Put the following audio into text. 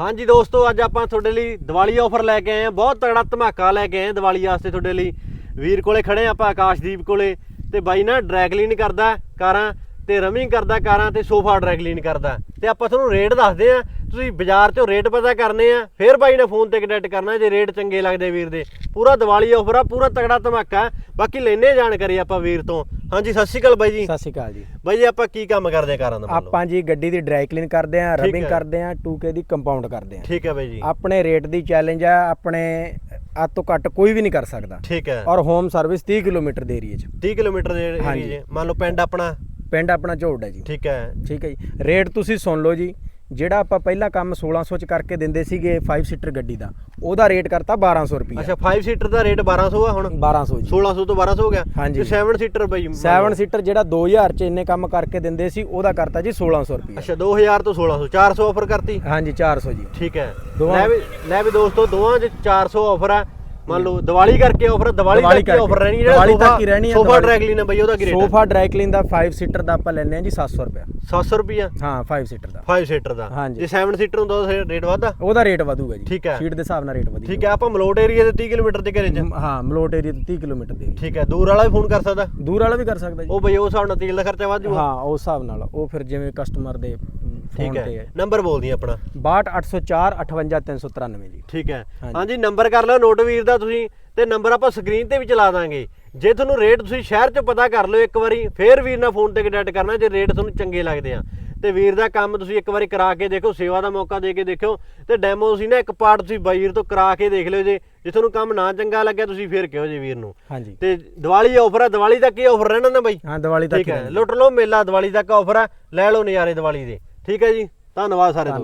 ਹਾਂਜੀ ਦੋਸਤੋ, ਅੱਜ ਆਪਾਂ ਤੁਹਾਡੇ ਲਈ ਦੀਵਾਲੀ ਆਫਰ ਲੈ ਕੇ ਆਏ ਆ ਬਹੁਤ ਤਗੜਾ ਧਮਾਕਾ ਲੈ ਕੇ ਆਏ ਆ ਦੀਵਾਲੀ ਵਾਸਤੇ ਤੁਹਾਡੇ ਲਈ। ਵੀਰ ਕੋਲੇ ਖੜੇ ਆ ਆਪਾਂ, ਆਕਾਸ਼ਦੀਪ ਕੋਲੇ। ਤੇ ਬਾਈ ਨਾ ਡਰੈ ਕਲੀਨ ਕਰਦਾ ਕਾਰਾਂ ਤੇ ਰਮਿੰਗ ਕਰਦਾ ਕਾਰਾਂ ਤੇ ਸੋਫਾ ਡਰੈ ਕਲੀਨ ਕਰਦਾ। ਤੇ ਆਪਾਂ ਤੁਹਾਨੂੰ ਰੇਟ ਦੱਸਦੇ ਆ ਤੁਸੀਂ ਬਾਜ਼ਾਰ 'ਚੋਂ ਰੇਟ ਪਤਾ ਕਰਨੇ ਆ। ਫਿਰ ਬਾਈ ਨੇ ਫੋਨ ਤੇ ਕੰਟੈਕਟ ਕਰਨਾ ਜੇ ਰੇਟ ਚੰਗੇ ਲੱਗਦੇ ਵੀਰ ਦੇ। ਪੂਰਾ ਦੀਵਾਲੀ ਆਫਰ ਆ, ਪੂਰਾ ਤਗੜਾ ਧਮਾਕਾ। ਬਾਕੀ ਲੈਨੇ ਜਾਣਕਾਰੀ ਆਪਾਂ ਵੀਰ ਤੋਂ। ਹਾਂਜੀ ਸਤਿ ਸ਼੍ਰੀ ਅਕਾਲ ਬਾਈ ਜੀ। ਸਤਿ ਸ਼੍ਰੀ ਅਕਾਲ ਜੀ। ਬਾਈ ਜੀ ਆਪਾਂ ਕੀ ਕੰਮ ਕਰਦੇ ਆ ਕਾਰਾਂ ਦਾ ਆਪਾਂ ਜੀ ਗੱਡੀ ਦੀ ਡਰਾਈ ਕਲੀਨ ਕਰਦੇ ਆਂ ਰਬਿੰਗ। ਕਰਦੇ ਆਂ 2K ਦੀ ਕੰਪਾਊਂਡ ਕਰਦੇ ਆਂ। ਠੀਕ ਹੈ ਬਾਈ ਜੀ। ਆਪਣੇ ਰੇਟ ਦੀ ਚੈਲੰਜ ਆ ਆਪਣੇ ਅੱਧ ਤੋਂ ਘੱਟ ਕੋਈ ਵੀ ਨਹੀਂ ਕਰ ਸਕਦਾ। ਠੀਕ ਹੈ। ਔਰ ਹੋਮ ਸਰਵਿਸ 30 ਕਿਲੋਮੀਟਰ ਦੇ ਏਰੀਏ 'ਚ। 30 ਕਿਲੋਮੀਟਰ ਦੇ ਹਾਂਜੀ। 'ਚ। ਮੰਨ ਲਓ ਪਿੰਡ ਆਪਣਾ? ਪਿੰਡ ਆਪਣਾ ਝੋੜ ਹੈ ਜੀ। ਠੀਕ ਹੈ। ਠੀਕ ਹੈ ਜੀ। ਰੇਟ ਤੁਸੀਂ ਸੁਣ ਲਓ ਜੀ। ਜਿਹੜਾ ਆਪਾਂ ਪਹਿਲਾ ਕੰਮ 1600 ਚ ਕਰਕੇ ਦਿੰਦੇ ਸੀਗੇ 5 ਸੀਟਰ ਗੱਡੀ ਦਾ ਉਹਦਾ ਰੇਟ ਕਰਤਾ 1200 ਰੁਪਏ ਅੱਛਾ 5 ਸੀਟਰ ਦਾ ਰੇਟ 1200 ਆ ਹੁਣ? 1200 ਜੀ। 1600 ਤੋਂ 1200 ਹੋ ਗਿਆ। ਤੇ 7 ਸੀਟਰ ਬਈ 7 ਸੀਟਰ ਜਿਹੜਾ 2000 ਚ ਇੰਨੇ ਕੰਮ ਕਰਕੇ ਦਿੰਦੇ ਸੀ ਉਹਦਾ ਕਰਤਾ ਜੀ 1600 ਰੁਪਏ ਅੱਛਾ 2000 ਤੋਂ 1600 400 ਆਫਰ ਕਰਤੀ? ਹਾਂਜੀ 400 ਜੀ। ਠੀਕ ਹੈ। ਲੈ ਵੀ ਲੈ ਵੀ ਦੋਸਤੋ ਦੋਵਾਂ 'ਚ 400 ਆਫਰ ਆ। ਮੰਨ ਲਓ ਦੀਵਾਲੀ ਕਰਕੇ ਆਫਰ ਦੀਵਾਲੀ ਤੱਕ ਹੀ ਆਫਰ। ਰਹਿਣੀ ਦੀਵਾਲੀ ਤੱਕ ਹੀ ਰਹਿਣੀ ਹੈ ਸੋਫਾ ਦੀਵਾਲੀ। ਡਰੈਗਲੀ ਨਾ ਬਈ ਉਹਦਾ ਕੀ ਰੇਟ ਸੋਫਾ ਡਰਾਈ ਕਲੀਨ ਦਾ 5 ਸੀਟਰ ਦਾ ਆਪਾਂ ਲੈਨੇ ਆ ਜੀ 700 ਰੁਪਏ 700 ਰੁਪਿਆ ਹਾਂ 5 ਸੀਟਰ ਦਾ। 5 ਸੀਟਰ ਦਾ। ਜੇ 7 ਸੀਟਰ ਹੁੰਦਾ ਤਾਂ ਰੇਟ ਵੱਧਦਾ? ਉਹਦਾ ਰੇਟ ਵਧੂਗਾ ਜੀ। ਠੀਕ ਹੈ। ਸੀਟ ਦੇ ਹਿਸਾਬ ਨਾਲ ਰੇਟ ਵਧੂਗਾ ਠੀਕ ਹੈ ਆਪਾਂ ਮਲੋਟ ਏਰੀਆ ਦੇ 30 ਕਿਲੋਮੀਟਰ ਦੇ ਘਰੇ ਚ। ਹਾਂ ਮਲੋਟ ਏਰੀਆ ਤੋਂ 30 ਕਿਲੋਮੀਟਰ ਦੇ। ਠੀਕ ਹੈ ਦੂਰ ਵਾਲਾ ਵੀ ਫੋਨ ਕਰ ਸਕਦਾ। ਦੂਰ ਵਾਲਾ ਵੀ ਕਰ ਸਕਦਾ ਜੀ। ਉਹ ਬਈ ਉਸ ਹਿਸਾਬ ਨਾਲ ਤੇਲ ਦਾ ਖਰਚਾ ਵੱਧ ਜੂਗਾ। ਹਾਂ ਉਸ ਹਿਸਾਬ ਨਾਲ। ਉਹ ਫਿਰ ਜਿਵੇਂ ਕਸਟਮਰ ਦੇ ਠੀਕ ਹੈ। ਹੈ। ਨੰਬਰ ਬੋਲਦੀ ਆਪਣਾ। 62804 58393 ਜੀ। ਠੀਕ ਹੈ। ਹਾਂਜੀ। ਨੰਬਰ ਕਰ ਲਓ ਨੋਟ ਵੀਰ ਦਾ ਤੁਸੀਂ ਤੇ ਨੰਬਰ ਆਪਾਂ ਸਕਰੀਨ ਤੇ ਵੀ ਚਲਾ ਦਾਂਗੇ। ਜੇ ਤੁਹਾਨੂੰ ਰੇਟ ਤੁਸੀਂ ਸ਼ਹਿਰ 'ਚ ਪਤਾ ਕਰ ਲਿਓ ਇੱਕ ਵਾਰੀ ਫੇਰ ਵੀਰ ਨਾਲ ਫੋਨ ਤੇ ਕੰਟੈਕਟ ਕਰਨਾ ਜੇ ਰੇਟ ਤੁਹਾਨੂੰ ਚੰਗੇ ਲੱਗਦੇ ਆ। ਤੇ ਵੀਰ ਦਾ ਕੰਮ ਤੁਸੀਂ ਇੱਕ ਵਾਰੀ ਕਰਾ ਕੇ ਦੇਖੋ ਸੇਵਾ ਦਾ ਮੌਕਾ ਦੇ ਕੇ ਦੇਖਿਓ। ਤੇ ਡੈਮੋ ਤੁਸੀਂ ਨਾ ਇੱਕ ਪਾਰਟ ਤੁਸੀਂ ਵੀਰ ਤੋਂ ਕਰਾ ਕੇ ਦੇਖ ਲਿਓ ਜੇ। ਜੇ ਤੁਹਾਨੂੰ ਕੰਮ ਨਾ ਚੰਗਾ ਲੱਗਿਆ ਤੁਸੀਂ ਫੇਰ ਕਿਹੋ ਜੇ ਵੀਰ ਨੂੰ। ਹਾਂਜੀ। ਤੇ ਦੀਵਾਲੀ ਆਫਰ ਆ ਦੀਵਾਲੀ ਤੱਕ ਹੀ ਆਫਰ ਰਹਿਣਾ ਨਾ ਬਾਈ? ਹਾਂ ਦੀਵਾਲੀ ਤੱਕ ਠੀਕ ਹੀ। ਹੈ। ਲੁੱਟ ਲਓ ਮੇਲਾ ਦੀਵਾਲੀ ਤੱਕ ਆਫਰ ਆ। ਲੈ ਲਓ ਨਜ਼ਾਰੇ ਦੀਵਾਲੀ ਦੇ। ਠੀਕ ਹੈ ਜੀ ਧੰਨਵਾਦ ਸਾਰੇ ਦੋਸਤੋ